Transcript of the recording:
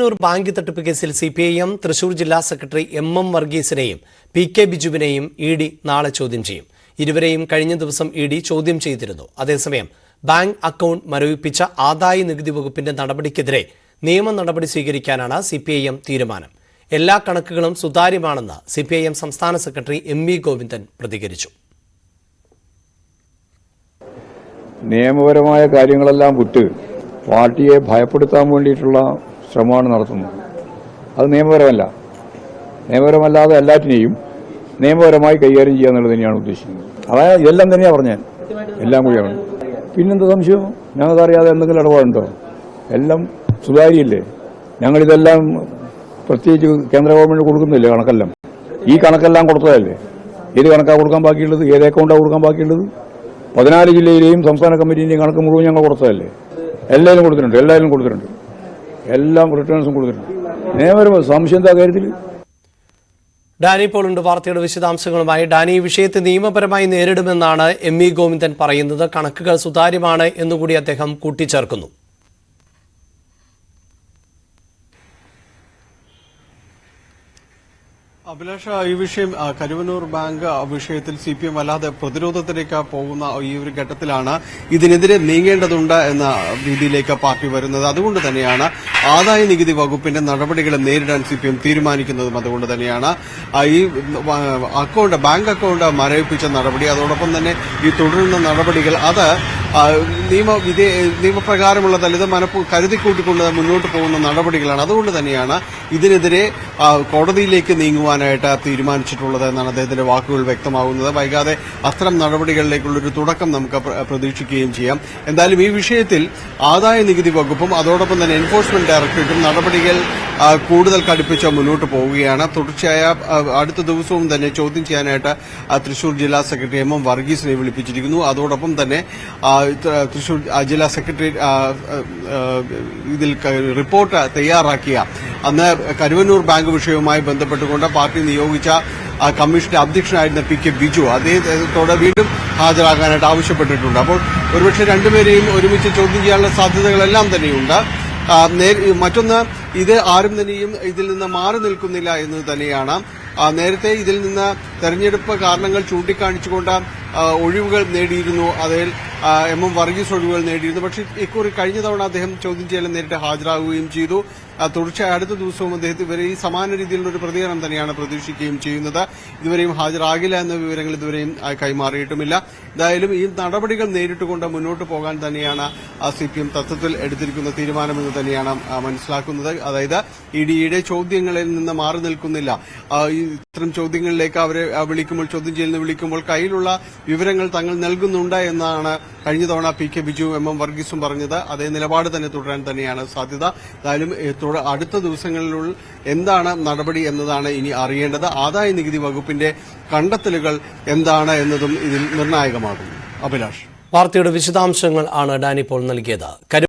Karuvannur bank തട്ടിപ്പ് കേസിൽ C P I M Thrissur ജില്ലാ സെക്രട്ടറി എം എം വർഗീസിനെയും പി കെ ബിജുവിനെയും ഇ ഡി നാളെ ചോദ്യം ചെയ്യും. ഇരുവരെയും കഴിഞ്ഞ ദിവസം ഇ ഡി ചോദ്യം ചെയ്തിരുന്നു. അതേസമയം ബാങ്ക് അക്കൗണ്ട് മരവിപ്പിച്ച ആദായ നികുതി വകുപ്പിന്റെ നടപടിക്കെതിരെ നിയമ നടപടി സ്വീകരിക്കാനാണ് സി പി ഐ എം തീരുമാനം. എല്ലാ കണക്കുകളും സുതാര്യമാണെന്ന് സി പി ഐ എം സംസ്ഥാന സെക്രട്ടറി എം വി ഗോവിന്ദൻ പ്രതികരിച്ചു. നിയമപരമായ കാര്യങ്ങളെല്ലാം വിട്ട് പാർട്ടിയെ ഭയപ്പെടുത്താൻ വേണ്ടിയിട്ടുള്ള ശ്രമമാണ് നടത്തുന്നത്. അത് നിയമപരമല്ല. നിയമപരമല്ലാതെ എല്ലാറ്റിനെയും നിയമപരമായി കൈകാര്യം ചെയ്യുക എന്നുള്ളത് തന്നെയാണ് ഉദ്ദേശിക്കുന്നത്. അതായത് ഇതെല്ലാം തന്നെയാണ് പറഞ്ഞത്. എല്ലാം കൂടിയാണ്. പിന്നെന്താ സംശയം? ഞങ്ങൾക്കറിയാതെ എന്തെങ്കിലും ഇടപാടുണ്ടോ? എല്ലാം സുതാര്യല്ലേ? ഞങ്ങളിതെല്ലാം പ്രത്യേകിച്ച് കേന്ദ്ര ഗവൺമെന്റ് കൊടുക്കുന്നില്ലേ കണക്കെല്ലാം? ഈ കണക്കെല്ലാം കൊടുത്തതല്ലേ? ഏത് കണക്കാണ് കൊടുക്കാൻ ബാക്കിയുള്ളത്? ഏത് അക്കൗണ്ടാണ് കൊടുക്കാൻ ബാക്കിയുള്ളത്? പതിനാല് ജില്ലയിലെയും സംസ്ഥാന കമ്മിറ്റിയിലെയും കണക്ക് മുഴുവൻ ഞങ്ങൾ കൊടുത്തതല്ലേ? എല്ലാവരും കൊടുത്തിട്ടുണ്ട് എല്ലാവരും കൊടുത്തിട്ടുണ്ട്. എല്ലാം റിട്ടേൺസും കൊടുത്തിട്ടുണ്ട്. നിയമപരമായ സംശയം എന്താ കാര്യത്തിൽ ഡാനി പോളുണ്ട് വാർത്തയുടെ വിശദാംശങ്ങളുമായി. ഡാനി ഈ വിഷയത്തെ നിയമപരമായി നേരിടുമെന്നാണ് എം ഇ ഗോവിന്ദൻ പറയുന്നത്. കണക്കുകൾ സുതാര്യമാണ് എന്നുകൂടി അദ്ദേഹം കൂട്ടിച്ചേർക്കുന്നു. അഭിലാഷ ഈ വിഷയം കരുവന്നൂർ ബാങ്ക് വിഷയത്തിൽ സി പി എം വല്ലാതെ പ്രതിരോധത്തിലേക്ക് പോകുന്ന ഈ ഒരു ഘട്ടത്തിലാണ് ഇതിനെതിരെ നീങ്ങേണ്ടതുണ്ട് എന്ന രീതിയിലേക്ക് പാർട്ടി വരുന്നത്. അതുകൊണ്ട് തന്നെയാണ് ആദായ നികുതി വകുപ്പിന്റെ നടപടികളെ നേരിടാൻ സി പി എം തീരുമാനിക്കുന്നതും അതുകൊണ്ട് തന്നെയാണ് ഈ അക്കൌണ്ട് ബാങ്ക് അക്കൗണ്ട് മരവിപ്പിച്ച നടപടി. അതോടൊപ്പം തന്നെ ഈ തുടരുന്ന നടപടികൾ അത് നിയമ വിധേ നിയമപ്രകാരമുള്ളതല്ല ദളിത് മനപ്പ് കരുതിക്കൂട്ടിക്കൊണ്ട് മുന്നോട്ട് പോകുന്ന നടപടികളാണ്. അതുകൊണ്ട് തന്നെയാണ് ഇതിനെതിരെ കോടതിയിലേക്ക് നീങ്ങുവാനായിട്ട് തീരുമാനിച്ചിട്ടുള്ളത് എന്നാണ് അദ്ദേഹത്തിന്റെ വാക്കുകൾ വ്യക്തമാകുന്നത്. വൈകാതെ അത്തരം നടപടികളിലേക്കുള്ളൊരു തുടക്കം നമുക്ക് പ്രതീക്ഷിക്കുകയും ചെയ്യാം. എന്തായാലും ഈ വിഷയത്തിൽ ആദായ നികുതി വകുപ്പും അതോടൊപ്പം തന്നെ എൻഫോഴ്സ്മെന്റ് ഡയറക്ടറേറ്റും നടപടികൾ കൂടുതൽ കടുപ്പിച്ച് മുന്നോട്ട് പോവുകയാണ്. തുടർച്ചയായ അടുത്ത ദിവസവും തന്നെ ചോദ്യം ചെയ്യാനായിട്ട് തൃശൂർ ജില്ലാ സെക്രട്ടറി എം എം വർഗീസിനെ വിളിപ്പിച്ചിരിക്കുന്നു. അതോടൊപ്പം തന്നെ തൃശൂർ ജില്ലാ സെക്രട്ടറി ഇതിൽ റിപ്പോർട്ട് തയ്യാറാക്കിയ അന്ന് കരുവന്നൂർ ബാങ്ക് വിഷയവുമായി ബന്ധപ്പെട്ടുകൊണ്ട് പാർട്ടി നിയോഗിച്ച കമ്മീഷന്റെ അധ്യക്ഷനായിരുന്ന പി കെ ബിജു അദ്ദേഹത്തോടെ വീണ്ടും ഹാജരാകാനായിട്ട് ആവശ്യപ്പെട്ടിട്ടുണ്ട്. അപ്പോൾ ഒരുപക്ഷെ രണ്ടുപേരെയും ഒരുമിച്ച് ചോദ്യം ചെയ്യാനുള്ള സാധ്യതകളെല്ലാം തന്നെയുണ്ട്. മറ്റൊന്ന് ഇത് ആരും തന്നെയും ഇതിൽ നിന്ന് മാറി നിൽക്കുന്നില്ല എന്ന് തന്നെയാണ്. നേരത്തെ ഇതിൽ നിന്ന് തെരഞ്ഞെടുപ്പ് കാരണങ്ങൾ ചൂണ്ടിക്കാണിച്ചുകൊണ്ട് ഒഴിവുകൾ നേടിയിരുന്നു. അതിൽ എം എം വർഗീസ് ഒഴിവുകൾ നേടിയിരുന്നു. പക്ഷേ ഇക്കുറി കഴിഞ്ഞ തവണ അദ്ദേഹം ചോദ്യം ചെയ്യലിൽ നേരിട്ട് ഹാജരാകുകയും ചെയ്തു. തുടർച്ചയായ അടുത്ത ദിവസവും അദ്ദേഹത്തെ ഇവരെ ഈ സമാന രീതിയിലുള്ള ഒരു പ്രതികരണം തന്നെയാണ് പ്രതീക്ഷിക്കുകയും ചെയ്യുന്നത്. ഇതുവരെയും ഹാജരാകില്ല എന്ന വിവരങ്ങൾ ഇതുവരെയും കൈമാറിയിട്ടുമില്ല. എന്തായാലും ഈ നടപടികൾ നേരിട്ടുകൊണ്ട് മുന്നോട്ട് പോകാൻ തന്നെയാണ് സി പി എം തത്വത്തിൽ എടുത്തിരിക്കുന്ന തീരുമാനമെന്ന് തന്നെയാണ് മനസ്സിലാക്കുന്നത്. അതായത് ഇ ഡിയുടെ ചോദ്യങ്ങളിൽ നിന്ന് മാറി നിൽക്കുന്നില്ല. ഇത്തരം ചോദ്യങ്ങളിലേക്ക് അവരെ വിളിക്കുമ്പോൾ ചോദ്യം ചെയ്യുന്ന വിളിക്കുമ്പോൾ കയ്യിലുള്ള വിവരങ്ങൾ തങ്ങൾ നൽകുന്നുണ്ട് എന്നാണ് കഴിഞ്ഞ തവണ P K Biju M M വർഗീസും പറഞ്ഞത്. അതേ നിലപാട് തന്നെ തുടരാൻ തന്നെയാണ് സാധ്യത. എന്തായാലും അടുത്ത ദിവസങ്ങളിലുള്ള എന്താണ് നടപടി എന്നതാണ് ഇനി അറിയേണ്ടത്. ആദായ നികുതി വകുപ്പിന്റെ കണ്ടെത്തലുകൾ എന്താണ് എന്നതും ഇതിൽ നിർണായകമാകും. അഭിലാഷ്. വാർത്തയുടെ വിശദാംശങ്ങൾ ആണ് ഡാനിപ്പോൾ പോൾ നൽകിയത്